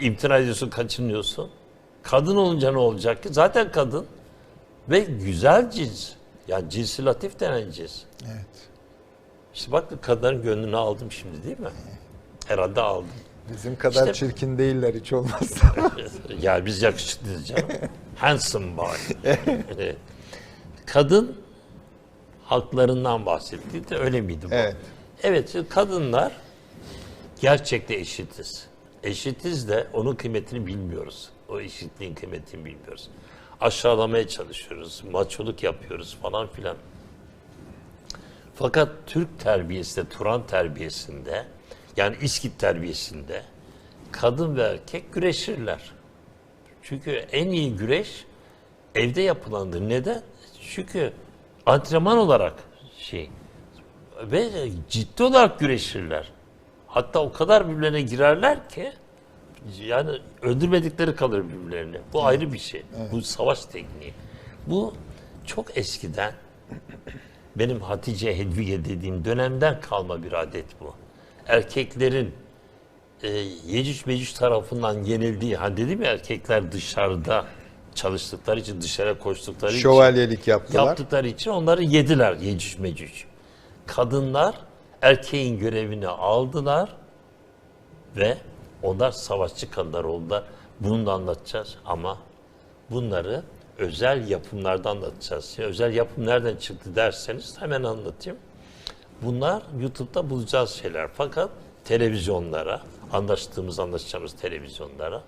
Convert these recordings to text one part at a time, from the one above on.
imtina ediyorsun, kaçınıyorsun. Kadın olunca ne olacak ki? Zaten kadın ve güzel cins. Yani cinsi latif denen cins. Evet. İşte bak kadınların gönlünü aldım şimdi değil mi? Herhalde aldım. Bizim kadar İşte- çirkin değiller hiç olmazsa. yani biz yakışıklıyız canım. Handsome boy. Kadın haklarından bahsettik de öyle miydi bu? Evet. Evet, kadınlar gerçekte eşitiz. Eşitiz de onun kıymetini bilmiyoruz. O eşitliğin kıymetini bilmiyoruz. Aşağılamaya çalışıyoruz, maçoluk yapıyoruz falan filan. Fakat Türk terbiyesinde, Turan terbiyesinde, yani İskit terbiyesinde kadın ve erkek güreşirler. Çünkü en iyi güreş evde yapılandır. Neden? Çünkü antrenman olarak şey ve ciddi olarak güreşirler. Hatta o kadar birbirlerine girerler ki yani öldürmedikleri kalır birbirlerini. Bu ayrı bir şey. Bu savaş tekniği. Bu çok eskiden benim Hatice Hedviye dediğim dönemden kalma bir adet bu. Erkeklerin e, Yecüc Mecüc tarafından yenildiği, hani dedim ya erkekler dışarıda çalıştıkları için, dışarı koştukları için Şövalyelik yaptılar. yaptıkları için onları yediler Yecüc Mecüc. Kadınlar erkeğin görevini aldılar ve onlar savaşçı kadınlar oldular. Bunu da anlatacağız ama bunları özel yapımlarda anlatacağız. Ya özel yapım nereden çıktı derseniz hemen anlatayım. Bunlar YouTube'da bulacağız şeyler. Fakat televizyonlara, anlaştığımız anlaşacağımız televizyonlara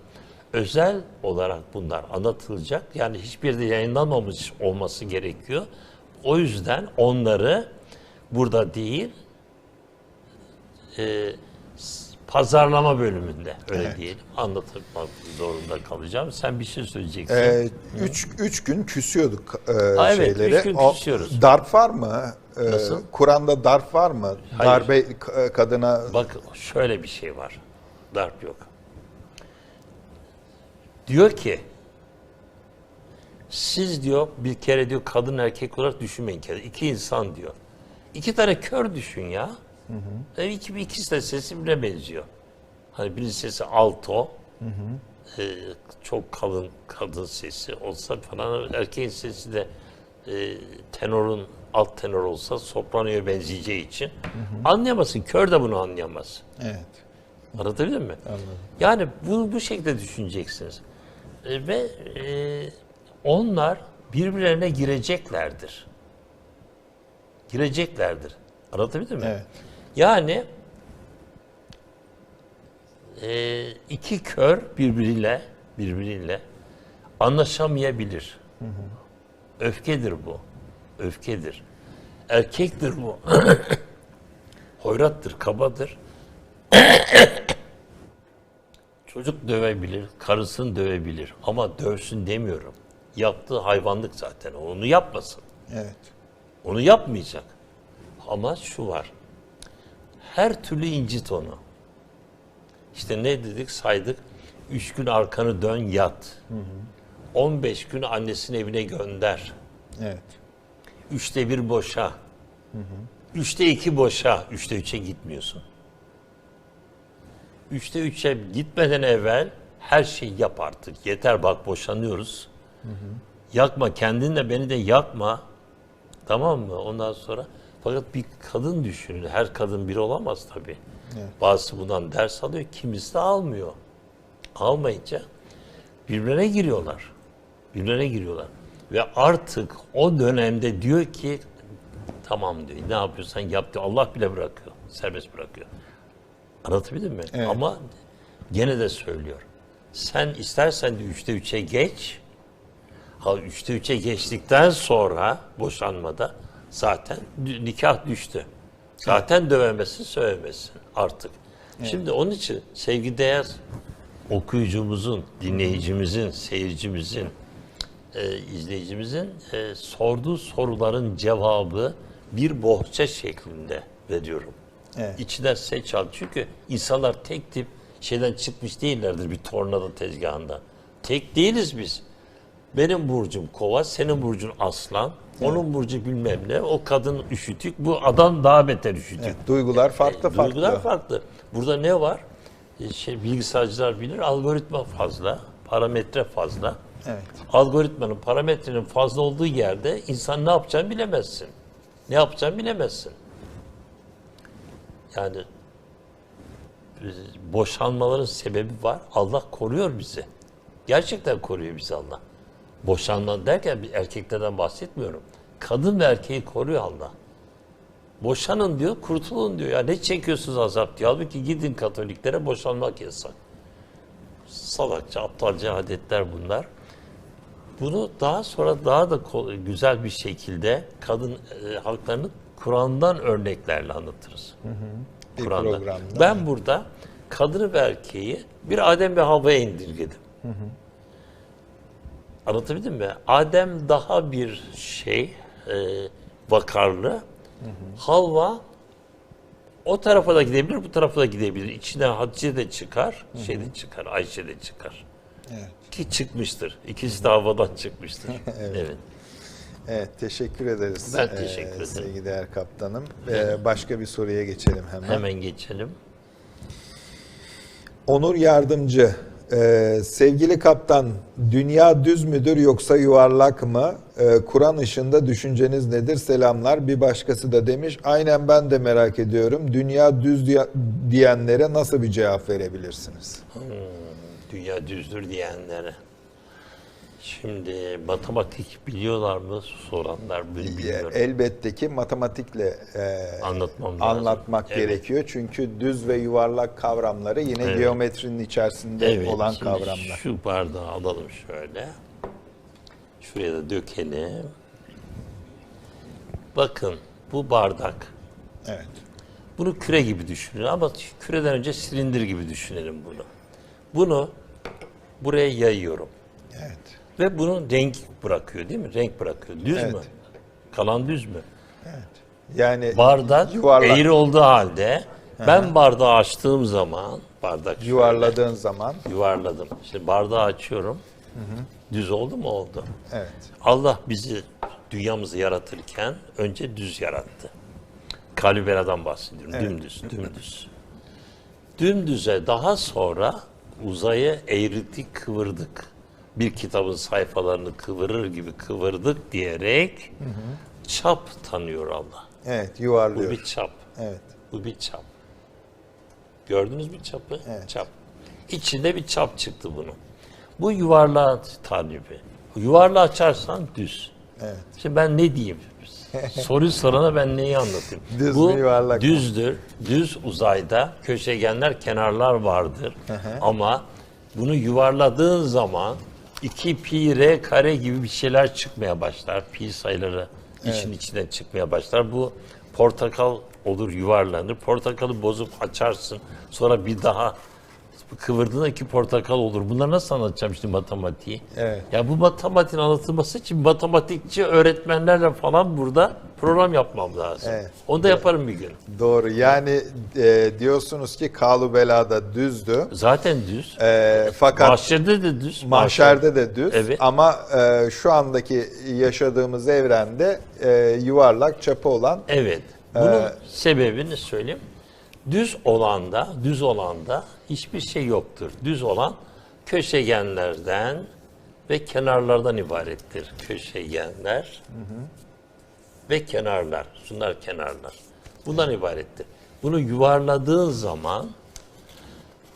özel olarak bunlar anlatılacak. Yani hiçbir yerde yayınlanmamış olması gerekiyor. O yüzden onları burada değil, e, pazarlama bölümünde öyle Evet. diyelim anlatmak zorunda kalacağım. Sen bir şey söyleyeceksin. Ee, üç, üç gün küsüyorduk e, Ha, evet, şeyleri. üç gün O- küsüyoruz. darp var mı? Ee, Nasıl? Kur'an'da darp var mı? Hayır. Darbe kadına Bak şöyle bir şey var. Darp yok. Diyor ki siz diyor bir kere diyor kadın erkek olarak düşünmeyin kere. İki insan diyor. İki tane kör düşün ya. E, iki, ikisi de sesi birbirine benziyor. Hani birinin sesi alto, e, çok kalın kadın sesi olsa falan erkeğin sesi de e, tenorun alt tenor olsa sopranoya benzeyeceği için anlayamazsın. Kör de bunu anlayamaz. evet. Anlatabildim mi? Yani bu, bu şekilde düşüneceksiniz. E, ve e, onlar birbirlerine gireceklerdir. Gireceklerdir. Anlatabildim mi? Evet. Yani e, iki kör birbiriyle birbiriyle anlaşamayabilir. Öfkedir bu. Öfkedir. Erkektir bu. Hoyrattır, kabadır. Çocuk dövebilir, karısını dövebilir ama dövsün demiyorum. Yaptığı hayvanlık zaten. Onu yapmasın. Evet. Onu yapmayacak. Ama şu var. Her türlü incit onu. İşte ne dedik saydık. Üç gün arkanı dön yat. 15 gün annesinin evine gönder. Evet. Üçte bir boşa. Üçte iki boşa. Üçte üçe gitmiyorsun. Üçte üçe gitmeden evvel her şeyi yap artık. Yeter bak boşanıyoruz. Yakma kendini de beni de yakma. Tamam mı? Ondan sonra fakat bir kadın düşünün. Her kadın bir olamaz tabii. Bazısı bundan ders alıyor, kimisi de almıyor. Almayınca birbirine giriyorlar. Birbirine giriyorlar. Ve artık o dönemde diyor ki tamam diyor. Ne yapıyorsan yap diyor. Allah bile bırakıyor. Serbest bırakıyor. Anlatabildim mi? Evet. Ama gene de söylüyor. Sen istersen de üçte üçe geç. Ha üçte üçe geçtikten sonra boşanmada zaten nikah düştü. Zaten dövemesin, sövemesin artık. Şimdi onun için sevgideğer okuyucumuzun, dinleyicimizin, seyircimizin, e, izleyicimizin e, sorduğu soruların cevabı bir bohça şeklinde veriyorum. Evet. İçinden seç al. Çünkü insanlar tek tip şeyden çıkmış değillerdir bir tornado tezgahında. Tek değiliz biz. Benim burcum kova, senin burcun aslan, onun burcu bilmem ne, o kadın üşütük, bu adam daha beter üşütük. Evet. Duygular farklı farklı. Duygular farklı. Burada ne var? e, şey bilgisayarcılar bilir algoritma fazla, parametre fazla. Evet. Algoritmanın, parametrenin fazla olduğu yerde insan ne yapacağını bilemezsin. Ne yapacağını bilemezsin. Yani e, boşanmaların sebebi var. Allah koruyor bizi. Gerçekten koruyor bizi Allah. Boşanma derken bir erkeklerden bahsetmiyorum. Kadın ve erkeği koruyor Allah. Boşanın diyor, kurtulun diyor. Ya ne çekiyorsunuz azap diyor. Halbuki gidin Katoliklere boşanmak yasak. Salakça, aptalca adetler bunlar. Bunu daha sonra daha da güzel bir şekilde kadın e, haklarını Kur'an'dan örneklerle anlatırız. Bir Kur'an'da. programda. Ben burada kadını ve erkeği bir Adem ve Havva'ya indirgedim. Anlatabildim mi? Adem daha bir şey, e, vakarlı. Havva o tarafa da gidebilir, bu tarafa da gidebilir. İçinden Hatice de çıkar, şey de çıkar, Ayşe de çıkar. Evet. Ki çıkmıştır. İkisi de havadan çıkmıştır. evet. Evet, teşekkür ederiz. Ben teşekkür ee, ederim. Sevgili Kaptanım. Ee, başka bir soruya geçelim hemen. Hemen geçelim. Onur Yardımcı, ee, sevgili kaptan, dünya düz müdür yoksa yuvarlak mı? Ee, Kur'an ışığında düşünceniz nedir? Selamlar. Bir başkası da demiş, aynen ben de merak ediyorum. Dünya düz diye- diyenlere nasıl bir cevap verebilirsiniz? Dünya düzdür diyenlere. Şimdi matematik biliyorlar mı soranlar bil- bilmiyorum. Elbette ki matematikle e, Anlatmam lazım. anlatmak Evet. gerekiyor. Çünkü düz ve yuvarlak kavramları yine Evet. geometrinin içerisinde olan şimdi kavramlar. Şu bardağı alalım şöyle. Şuraya da dökelim. Bakın bu bardak. Evet. Bunu küre gibi düşünün ama küreden önce silindir gibi düşünelim bunu. Bunu buraya yayıyorum. Evet. Ve bunun renk bırakıyor değil mi? Renk bırakıyor. Düz Evet. mü? Kalan düz mü? Yani Bardak yuvarlak. eğri olduğu halde ben bardağı açtığım zaman bardak şöyle yuvarladığın zaman yuvarladım. Şimdi bardağı açıyorum. Düz oldu mu? Oldu. evet. Allah bizi dünyamızı yaratırken önce düz yarattı. Kaliberadan bahsediyorum. Dümdüz, dümdüz. Dümdüze daha sonra uzaya eğrildik, kıvırdık. Bir kitabın sayfalarını kıvırır gibi kıvırdık diyerek çap tanıyor Allah. Evet, Bu yuvarlıyor. bir çap. Evet. Bu bir çap. Gördünüz mü çapı? Evet. Çap. İçinde bir çap çıktı bunun. Bu yuvarlağı talibi. Yuvarlağı açarsan düz. Evet. Şimdi ben ne diyeyim? Soruyu sorana ben neyi anlatayım? Düz Bu yuvarlak mı? düzdür. Düz uzayda köşegenler, kenarlar vardır. Ama bunu yuvarladığın zaman 2 pi r kare gibi bir şeyler çıkmaya başlar. Pi sayıları işin içinden çıkmaya başlar. Bu portakal olur yuvarlanır. Portakalı bozup açarsın. Sonra bir daha kıvırdığında iki portakal olur. Bunları nasıl anlatacağım şimdi matematiği? Evet. Ya bu matematiğin anlatılması için matematikçi öğretmenlerle falan burada program yapmam lazım. Evet. Onu da yaparım bir gün. Doğru. Yani e, diyorsunuz ki kalu belada düzdü. Zaten düz. E, fakat Mahşerde de düz. mahşerde de düz. Evet. Ama e, şu andaki yaşadığımız evrende e, yuvarlak çapı olan Evet. Bunun Ee, sebebini söyleyeyim. Düz olanda, düz olanda hiçbir şey yoktur. Düz olan köşegenlerden ve kenarlardan ibarettir. Köşegenler ve kenarlar. Şunlar kenarlar. Bundan ibarettir. Bunu yuvarladığın zaman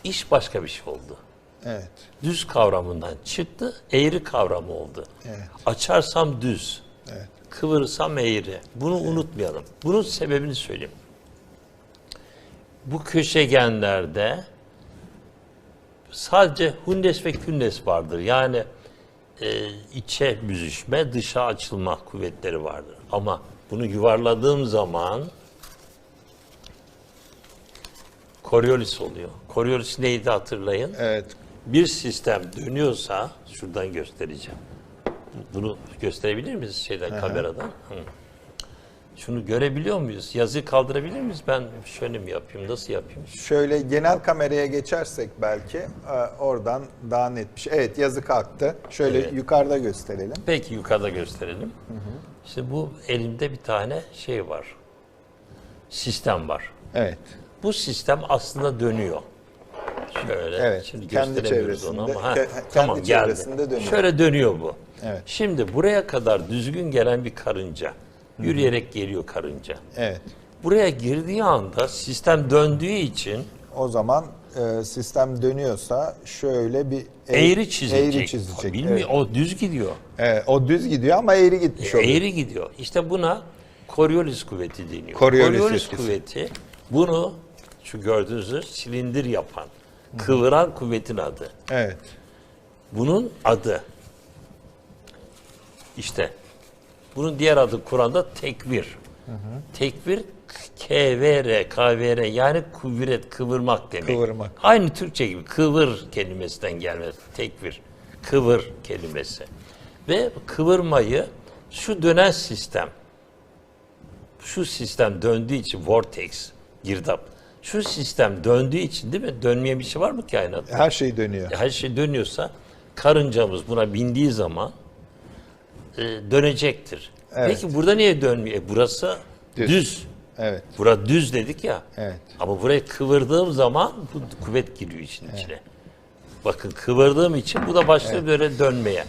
iş başka bir şey oldu. evet. Düz kavramından çıktı, eğri kavramı oldu. Evet. Açarsam düz, Evet. kıvırırsam eğri. Bunu unutmayalım. Bunun sebebini söyleyeyim. Bu köşegenlerde sadece hundes ve kündes vardır. Yani e, içe büzüşme, dışa açılma kuvvetleri vardır. Ama bunu yuvarladığım zaman Coriolis oluyor. Coriolis neydi hatırlayın? Evet. bir sistem dönüyorsa şuradan göstereceğim. Bunu gösterebilir miyiz şeyden kameradan? Hı. Şunu görebiliyor muyuz? Yazıyı kaldırabilir miyiz? Ben şöyle mi yapayım? Nasıl yapayım? Şöyle genel kameraya geçersek belki e, oradan daha net bir şey. Evet yazı kalktı. Şöyle Evet. yukarıda gösterelim. Peki yukarıda gösterelim. İşte bu elimde bir tane şey var. Sistem var. Evet. Bu sistem aslında dönüyor. Şöyle. Evet, Şimdi kendi gösteremiyoruz onu çevresinde- ama. Ha, ke- tamam kendi geldi. çevresinde dönüyor. Şöyle dönüyor bu. Evet. Şimdi buraya kadar düzgün gelen bir karınca. Yürüyerek geliyor karınca. Evet. Buraya girdiği anda sistem döndüğü için O zaman e, sistem dönüyorsa şöyle bir e- eğri çizecek. Eğri çizecek. Bilmiyor, Evet. O düz gidiyor. Evet, o düz gidiyor ama eğri gitmiş oluyor. Eğri gidiyor. İşte buna Coriolis kuvveti deniyor. Coriolis etkisi. kuvveti bunu şu gördüğünüz silindir yapan, kıvıran kuvvetin adı. Evet. Bunun adı işte bunun diğer adı Kur'an'da tekvir. Tekvir KVR, KVR yani kuvvet, kıvırmak demek. Kıvırmak. Aynı Türkçe gibi kıvır kelimesinden gelmez. Tekvir, kıvır kelimesi. Ve kıvırmayı şu dönen sistem, şu sistem döndüğü için vortex, girdap. Şu sistem döndüğü için değil mi? Dönmeyen bir şey var mı kainatta? Her şey dönüyor. her şey dönüyorsa karıncamız buna bindiği zaman e, dönecektir. Evet. Peki burada niye dönmüyor? E, burası Düz. düz. Evet. Bura düz dedik ya. Evet. Ama burayı kıvırdığım zaman bu kuvvet giriyor için içine. Bakın kıvırdığım için bu da başlıyor böyle dönmeye.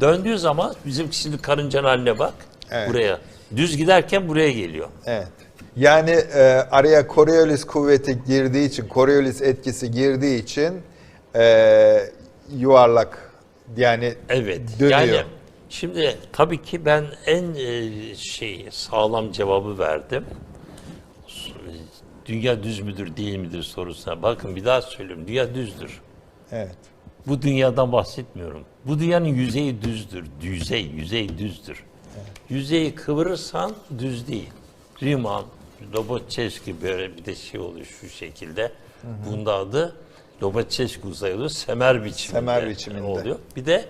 Döndüğü zaman bizim şimdi karıncanın haline bak. Evet. Buraya. Düz giderken buraya geliyor. Evet. Yani e, araya Coriolis kuvveti girdiği için, Coriolis etkisi girdiği için e, yuvarlak yani Evet. dönüyor. Yani şimdi tabii ki ben en e, şey sağlam cevabı verdim. Dünya düz müdür değil midir sorusuna. Bakın bir daha söylüyorum. Dünya düzdür. Evet. Bu dünyadan bahsetmiyorum. Bu dünyanın yüzeyi düzdür. Yüzey, yüzey düzdür. Yüzeyi kıvırırsan düz değil. Riemann, Lobachevsky böyle bir de şey oluyor şu şekilde. Bunda adı Lobachevsky uzay oluyor. Semer biçiminde, Semer biçiminde. oluyor. Bir de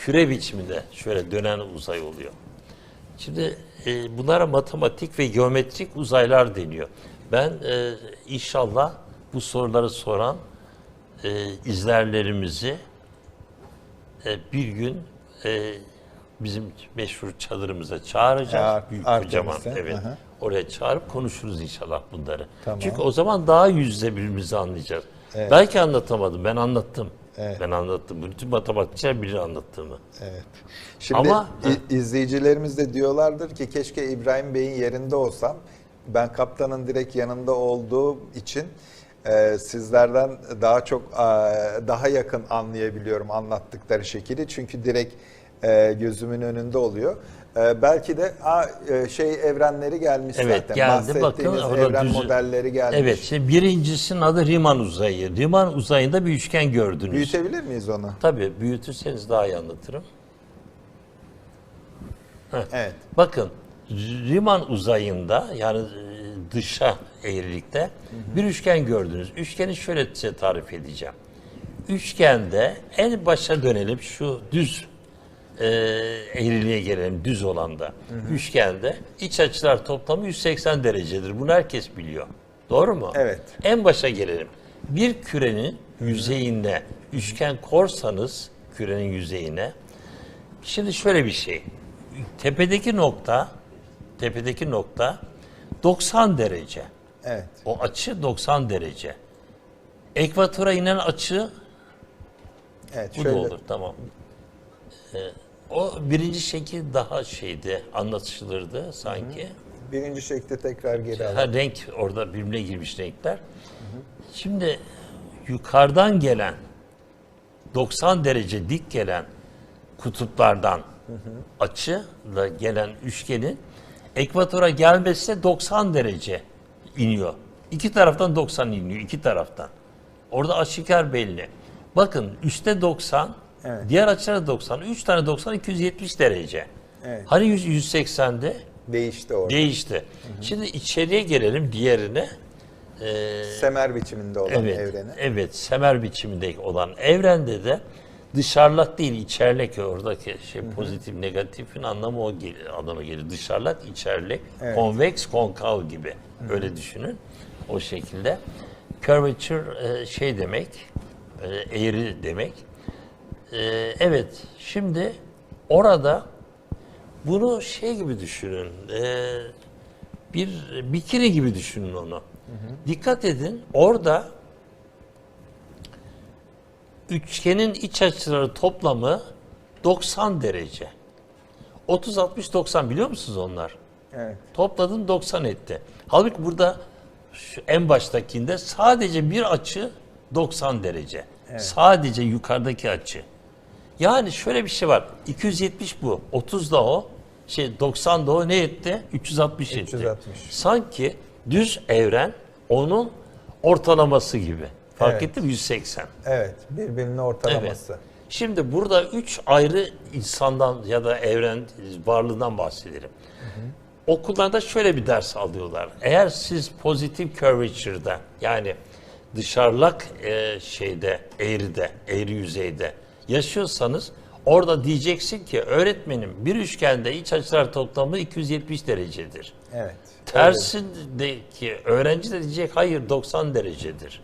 küre biçiminde şöyle dönen uzay oluyor. Şimdi e, bunlara matematik ve geometrik uzaylar deniyor. Ben e, inşallah bu soruları soran e, izlerlerimizi e, bir gün e, bizim meşhur çadırımıza çağıracağız. Ar- Büyük kocaman. Evet. aha. Oraya çağırıp konuşuruz inşallah bunları. Tamam. Çünkü o zaman daha yüzde birbirimizi anlayacağız. Belki anlatamadım. Ben anlattım. Ben anlattım. Bütün matematikçiler bilir anlattığımı. Evet. Şimdi Ama- izleyicilerimiz de diyorlardır ki keşke İbrahim Bey'in yerinde olsam. Ben kaptanın direkt yanında olduğu için e, sizlerden daha çok e, daha yakın anlayabiliyorum anlattıkları şekli. Çünkü direkt e, gözümün önünde oluyor. E, belki de a, e, şey evrenleri gelmiş Evet zaten. geldi bakın evren düz- modelleri gelmiş. Evet şimdi birincisinin adı Riemann uzayı. Riemann uzayında bir üçgen gördünüz. Büyütebilir miyiz onu? Tabii büyütürseniz daha iyi anlatırım. Evet. Bakın Riemann uzayında yani e, dışa eğrilikte bir üçgen gördünüz. Üçgeni şöyle size tarif edeceğim. Üçgende en başa dönelim şu düz e, eğriliğe gelelim düz olanda. Üçgende iç açılar toplamı 180 derecedir. Bunu herkes biliyor. Doğru mu? Evet. En başa gelelim. Bir kürenin yüzeyinde üçgen korsanız kürenin yüzeyine Şimdi şöyle bir şey. Tepedeki nokta, tepedeki nokta 90 derece. Evet. O açı 90 derece. Ekvatora inen açı Evet. bu şöyle. da olur. Tamam. Ee, o birinci şekil daha şeydi, anlatışılırdı sanki. Birinci şekli tekrar geri alalım. Ha, renk orada birbirine girmiş renkler. Şimdi yukarıdan gelen 90 derece dik gelen kutuplardan açıyla gelen üçgenin ekvatora gelmesi de 90 derece iniyor. İki taraftan 90 iniyor, iki taraftan. Orada aşikar belli. Bakın üstte 90, Evet. diğer açılarda 90. 3 tane 90 270 derece. Evet. Hani 100 180'de Değişti orada. Değişti. Şimdi içeriye gelelim diğerine. Semer biçiminde olan Evet. evreni. Evet, semer biçiminde olan evrende de dışarılat değil, içerlek oradaki şey pozitif negatifin anlamı o gel- anlamı gelir. Dışarılat, içerlek, konveks, konkav gibi. Öyle düşünün. O şekilde. Curvature e, şey demek, e, eğri demek. E, evet, şimdi orada bunu şey gibi düşünün. e, bir bikini gibi düşünün onu. Dikkat edin orada üçgenin iç açıları toplamı 90 derece. 30 60 90 biliyor musunuz onlar? Evet. Topladın 90 etti. Halbuki burada şu en baştakinde sadece bir açı 90 derece. Sadece yukarıdaki açı. Yani şöyle bir şey var. 270 bu. 30 da o. Şey 90 da o ne etti? 360 etti. 360. Sanki düz evren onun ortalaması gibi. Fark Evet. ettin mi? 180. Evet. Birbirinin ortalaması. Şimdi burada üç ayrı insandan ya da evren varlığından bahsedelim. Okullarda şöyle bir ders alıyorlar. Eğer siz pozitif curvature'da yani dışarılak e, şeyde, eğride, eğri yüzeyde yaşıyorsanız orada diyeceksin ki öğretmenim bir üçgende iç açılar toplamı 270 derecedir. Evet. Tersindeki öğrenci de diyecek hayır 90 derecedir.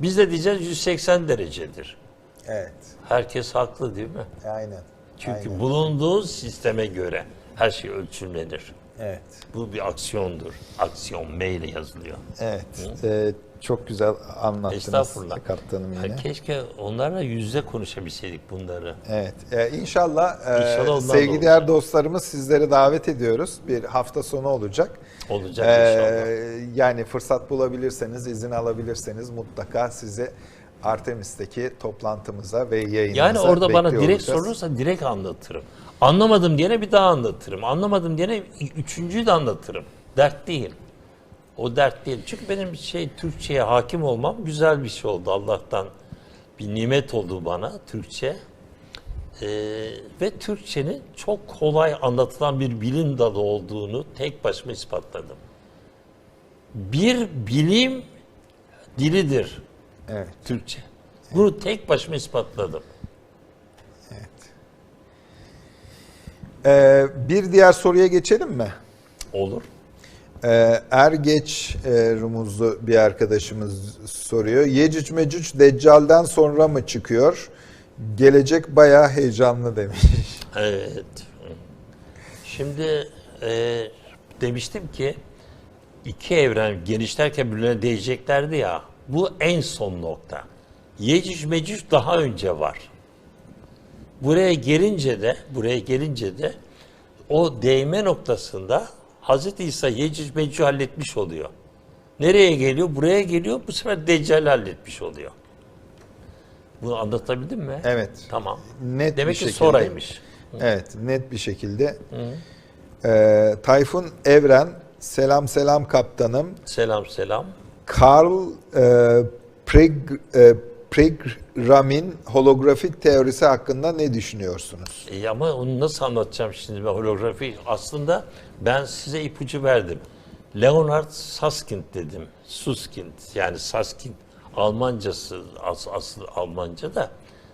Biz de diyeceğiz 180 derecedir. Evet. Herkes haklı değil mi? Aynen. Çünkü Aynen. bulunduğu sisteme göre her şey ölçümlenir. Evet. Bu bir aksiyondur. Aksiyon M ile yazılıyor. Evet. Ee, çok güzel anlattınız Estağfurullah. kaptanım yine. Keşke onlarla yüzde konuşabilseydik bunları. Evet. Ee, inşallah, e, İnşallah sevgili diğer dostlarımız sizleri davet ediyoruz. Bir hafta sonu olacak. Olacak Ee, inşallah. yani fırsat bulabilirseniz, izin alabilirseniz mutlaka sizi Artemis'teki toplantımıza ve yayınımıza Yani orada bana direkt olacağız. sorulursa direkt anlatırım. Anlamadım diyene bir daha anlatırım. Anlamadım diyene üçüncüyü de anlatırım. Dert değil. O dert değil. Çünkü benim şey Türkçe'ye hakim olmam güzel bir şey oldu Allah'tan. Bir nimet oldu bana Türkçe. Ee, ve Türkçenin çok kolay anlatılan bir bilim dalı olduğunu tek başıma ispatladım. Bir bilim dilidir Evet. Türkçe. Bunu tek başıma ispatladım. Ee, bir diğer soruya geçelim mi? Olur. Ee, Ergeç e, Rumuzlu bir arkadaşımız soruyor. Yecüc Mecüc Deccal'den sonra mı çıkıyor? Gelecek bayağı heyecanlı demiş. Evet. Şimdi e, demiştim ki iki evren genişlerken birbirine değeceklerdi ya. Bu en son nokta. Yecüc Mecüc daha önce var. Buraya gelince de buraya gelince de o değme noktasında Hazreti İsa Yecüc Mecüc halletmiş oluyor. Nereye geliyor? Buraya geliyor. Bu sefer Deccal halletmiş oluyor. Bunu anlatabildim mi? Evet. Tamam. Net Demek bir ki şekilde. sonraymış. Evet, net bir şekilde. Ee, Tayfun Evren, selam selam kaptanım. Selam selam. Carl e, Preg, e, Pregram'in holografik teorisi hakkında ne düşünüyorsunuz? E ama onu nasıl anlatacağım şimdi ben holografi? Aslında ben size ipucu verdim. Leonard Susskind dedim. Susskind yani Susskind Almancası as, asıl Almanca da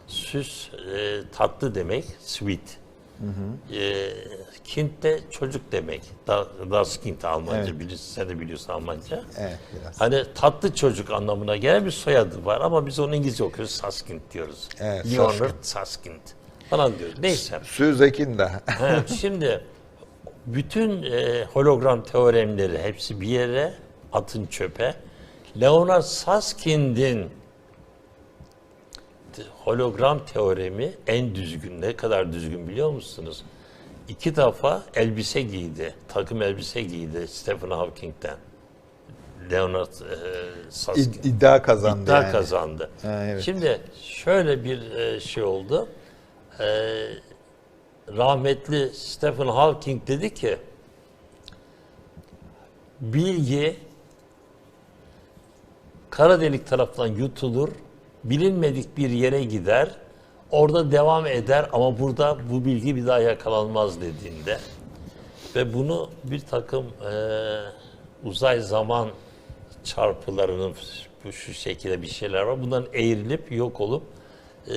süs e, tatlı demek sweet. E, kind de çocuk demek. Da, das Kind Almanca Evet. biliyorsun sen de biliyorsun Almanca. Evet, biraz. Hani tatlı çocuk anlamına gelen bir soyadı var ama biz onu İngilizce okuyoruz. Susskind diyoruz. Evet, Leonard Susskind falan diyoruz. Neyse. Süzekin de. Şimdi bütün e, hologram teoremleri hepsi bir yere atın çöpe. Leonard Suskind'in te- hologram teoremi en düzgün. Ne kadar düzgün biliyor musunuz? İki defa elbise giydi. Takım elbise giydi Stephen Hawking'den. Leonard e, Susskind. İd- iddia kazandı İddia yani. kazandı. Ha, evet. Şimdi şöyle bir e, şey oldu. E, rahmetli Stephen Hawking dedi ki bilgi kara delik tarafından yutulur, bilinmedik bir yere gider, orada devam eder ama burada bu bilgi bir daha yakalanmaz dediğinde ve bunu bir takım e, uzay zaman çarpılarının bu şu şekilde bir şeyler var. Bunların eğrilip yok olup e,